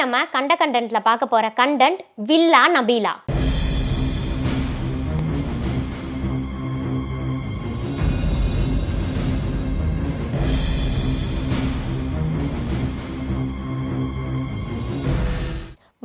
நம்ம கண்ட கண்டென்ட்ல பார்க்க போற கண்டென்ட் வில்லா நபீலா.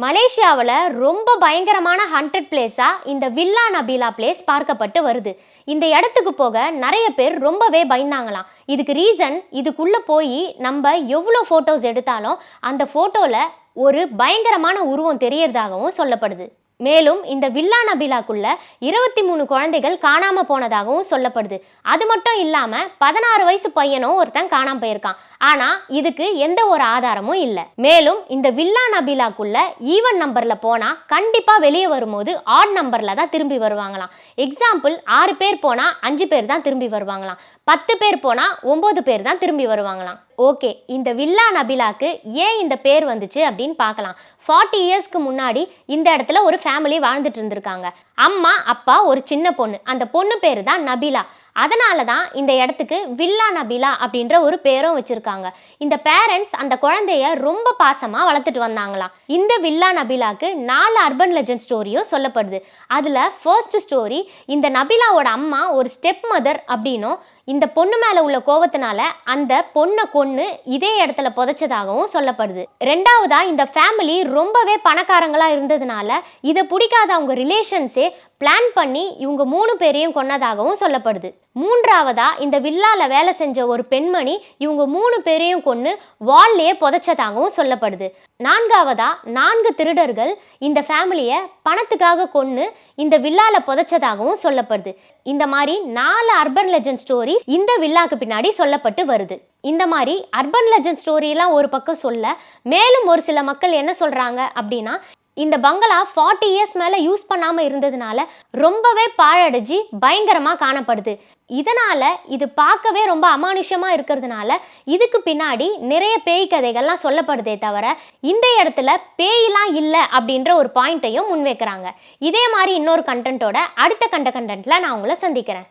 மலேசியாவில் ரொம்ப பயங்கரமான ஹண்டட் பிளேஸாக இந்த வில்லா நபீலா பிளேஸ் பார்க்கப்பட்டு வருது. இந்த இடத்துக்கு போக நிறைய பேர் ரொம்பவே பயந்தாங்களாம். இதுக்கு ரீசன் இதுக்குள்ளே போய் நம்ம எவ்வளோ ஃபோட்டோஸ் எடுத்தாலும் அந்த ஃபோட்டோவில் ஒரு பயங்கரமான உருவம் தெரியறதாகவும் சொல்லப்படுது. மேலும் இந்த வில்லா நபிலாக்குள்ள இருபத்தி மூணு குழந்தைகள் காணாம போனதாகவும் சொல்லப்படுது. அது மட்டும் இல்லாம பதினாறு வயசு பையனும் ஒருத்தன் காணாம போயிருக்கான். ஆனா இதுக்கு எந்த ஒரு ஆதாரமும் இல்லை. மேலும் இந்த வில்லா நபிலாக்குள்ள ஈவன் நம்பர்ல போனா கண்டிப்பா வெளியே வரும்போது ஆட் நம்பர்ல தான் திரும்பி வருவாங்களாம். எக்ஸாம்பிள் ஆறு பேர் போனா அஞ்சு பேர் தான் திரும்பி வருவாங்களாம். பத்து பேர் போனா ஒன்பது பேர் தான் திரும்பி வருவாங்களாம். ஓகே இந்த வில்லா நபிலாக்கு ஏன் இந்த பேர் வந்துச்சு அப்படின்னு பார்க்கலாம். ஃபார்ட்டி இயர்ஸ்க்கு முன்னாடி இந்த இடத்துல ஒரு ஃபேமிலி வாழ்ந்துட்டு இருந்திருக்காங்க. அம்மா அப்பா ஒரு சின்ன பொண்ணு. அந்த பொண்ணு பேர் தான் நபிலா. அதனால தான் இந்த இடத்துக்கு வில்லா நபிலா அப்படின்ற ஒரு பேரும் வச்சுருக்காங்க. இந்த பேரண்ட்ஸ் அந்த குழந்தைய ரொம்ப பாசமாக வளர்த்துட்டு வந்தாங்களாம். இந்த வில்லா நபிலாக்கு நாலு அர்பன் லெஜண்ட் ஸ்டோரியும் சொல்லப்படுது. அதில் ஃபர்ஸ்ட் ஸ்டோரி இந்த நபிலாவோட அம்மா ஒரு ஸ்டெப் மதர் அப்படின்னும் இந்த பொண்ணு மேலே உள்ள கோவத்தினால அந்த பொண்ணை கொன்று இதே இடத்துல புதைச்சதாகவும் சொல்லப்படுது. ரெண்டாவதாக இந்த ஃபேமிலி ரொம்பவே பணக்காரங்களாக இருந்ததுனால இதை பிடிக்காத அவங்க ரிலேஷன்ஸே பிளான் பண்ணி இவங்க மூணு பேரையும் கொன்னதாகவும் சொல்லப்படுது. மூன்றாவதா இந்த வில்லால வேலை செஞ்ச ஒரு பெண்மணி இவங்க மூணு பேரையும் கொன்று வால்லையே புதைச்சதாகவும் சொல்லப்படுது. நான்காவதா நான்கு திருடர்கள் இந்த ஃபேமிலியை பணத்துக்காக கொன்று இந்த வில்லால புதைச்சதாகவும் சொல்லப்படுது. இந்த மாதிரி நாலு அர்பன் லெஜண்ட் ஸ்டோரிஸ் இந்த வில்லாக்கு பின்னாடி சொல்லப்பட்டு வருது. இந்த மாதிரி அர்பன் லெஜண்ட் ஸ்டோரியெல்லாம் ஒரு பக்கம் சொல்ல மேலும் ஒரு சில மக்கள் என்ன சொல்கிறாங்க அப்படின்னா இந்த பங்களா ஃபார்ட்டி இயர்ஸ் மேலே யூஸ் பண்ணாமல் இருந்ததுனால ரொம்பவே பாழடைஞ்சு பயங்கரமாக காணப்படுது. இதனால் இது பார்க்கவே ரொம்ப அமானுஷமாக இருக்கிறதுனால இதுக்கு பின்னாடி நிறைய பேய் கதைகள்லாம் சொல்லப்படுதே தவிர இந்த இடத்துல பேயெல்லாம் இல்லை அப்படின்ற ஒரு பாயிண்ட்டையும் முன்வைக்கிறாங்க. இதே மாதிரி இன்னொரு கண்டென்ட்டோட அடுத்த கண்ட கண்டென்ட்டில் நான் உங்களை சந்திக்கிறேன்.